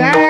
Bye.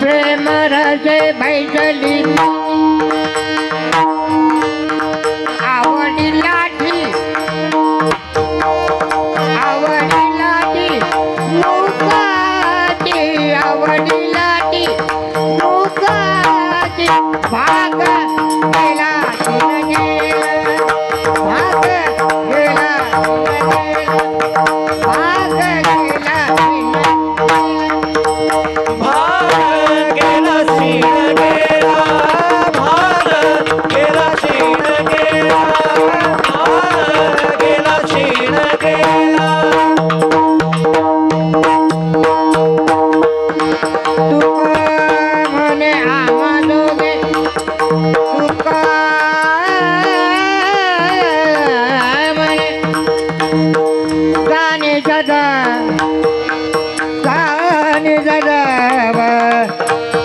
પ્રેમ રસ ભાઈ ચલી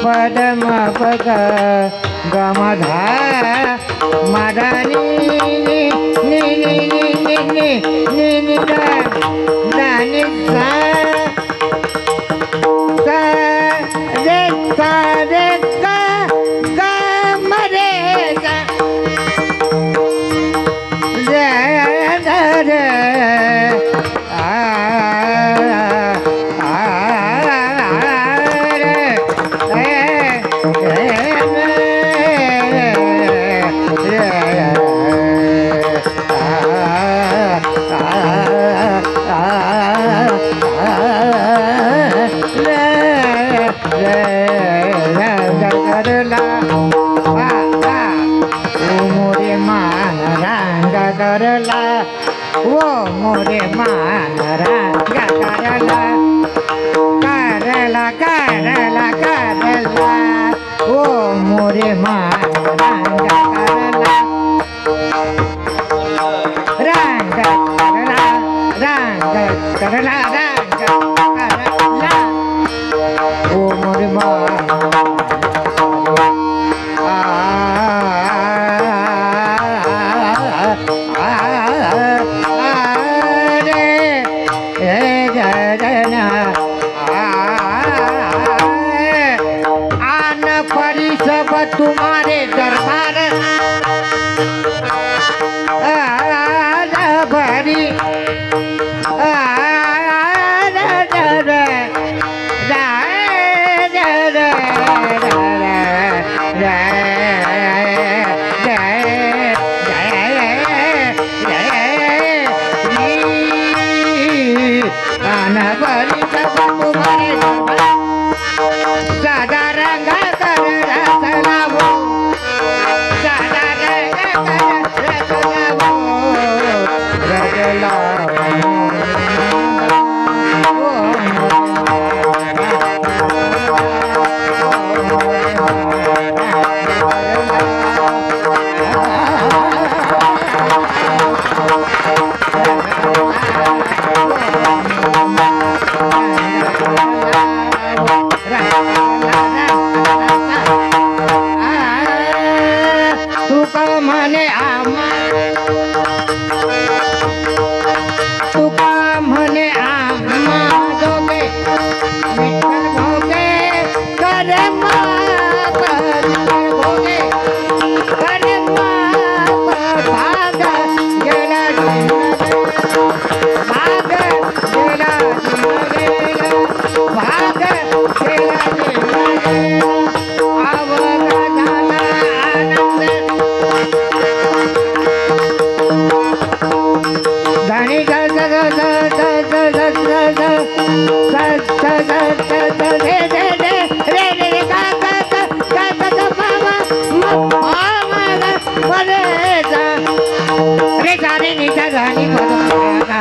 पद माप गमधा माधा नि नि नि नि नि नि नि नि गरला ओ मोरे मानरा गरला करला. करला करला ओ मोरे मानरा गरला रांग करला रांग करला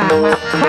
Ha!